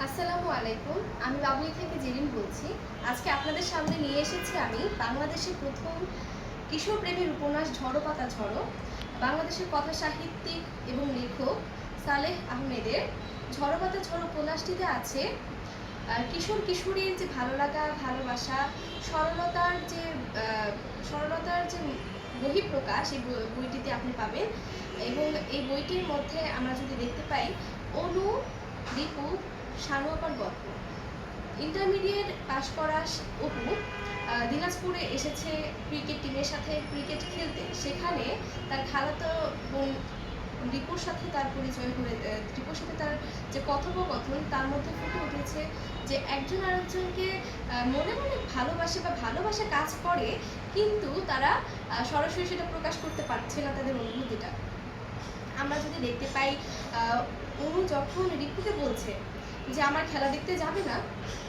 আসসালামু আলাইকুম, আমি বাবুই থেকে জেরিন বলছি। আজকে আপনাদের সামনে নিয়ে এসেছি আমি বাংলাদেশের প্রথম কিশোর প্রেমের উপন্যাস ঝড়ো পাতা ঝড়ো। বাংলাদেশের কথা সাহিত্যিক এবং লেখক সালেহ আহমেদের ঝড়ো পাতা ঝড়ো উপন্যাসটিতে আছে কিশোর কিশোরীর যে ভালো লাগা, ভালোবাসা, সরলতার যে সরলতার যে বহিঃপ্রকাশ এই বই- বইটিতে আপনি পাবেন। এবং এই বইটির মধ্যে আমরা যদি দেখতে পাই, অনু, দীপু আপার গল্প ইন্টারমিডিয়েট পাশ করা অপু দিনাজপুরে এসেছে ক্রিকেট টিমের সাথে ক্রিকেট খেলতে। সেখানে তার খালাতো বোন রিপুর সাথে তার পরিচয় হয়ে রিপুর সাথে তার যে কথোপকথন, তার মধ্যে ফুটে উঠেছে যে একজন আরেকজনকে মনে মনে ভালোবাসে বা ভালোবাসা কাজ করে, কিন্তু তারা সরাসরি সেটা প্রকাশ করতে পারছে না তাদের অনুভূতিটা। আমরা যদি দেখতে পাই অনু যখন রিপুকে বলছে যে আমার খেলা দেখতে যাবে না,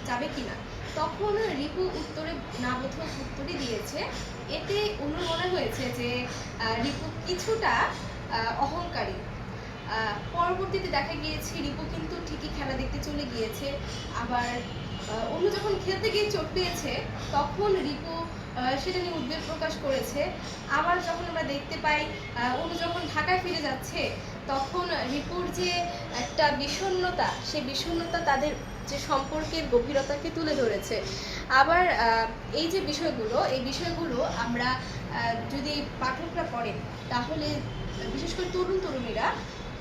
যাবে কি না? তখন রিপু উত্তরে না বোধক উত্তরই দিয়েছে। এতে অনুর মনে হয়েছে যে রিপু কিছুটা অহংকারী। পরবর্তীতে দেখা গিয়েছে রিপু কিন্তু ঠিকই খেলা দেখতে চলে গিয়েছে। আবার অনু যখন খেলতে গিয়ে চোট পেয়েছে, তখন রিপু সেটা নিয়ে উদ্বেগ প্রকাশ করেছে। আবার যখন আমরা দেখতে পাই অনু যখন ঢাকায় ফিরে যাচ্ছে, তখন রিপুর যে একটা বিষণ্ণতা, সেই বিষণ্ণতা তাদের যে সম্পর্কের গভীরতাকে তুলে ধরেছে। আবার এই যে বিষয়গুলো, এই বিষয়গুলো আমরা যদি পাঠকরা পড়েন, তাহলে, বিশেষ করে তরুণ তরুণীরা,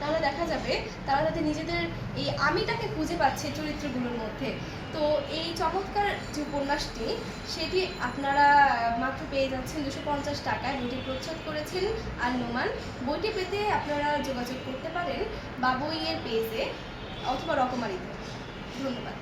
তাহলে দেখা যাবে তারা তাদের নিজেদের এই আমিটাকে খুঁজে পাচ্ছে চরিত্রগুলোর মধ্যে। তো এই চমৎকার যে উপন্যাসটি, সেটি আপনারা পেয়ে যাচ্ছেন দুশো পঞ্চাশ টাকায় বইটি প্রচ্ছদ করেছেন আর নোমান বইটি পেতে আপনারা যোগাযোগ করতে পারেন বা বইয়ের পেজে অথবা রকমারিতে। ধন্যবাদ।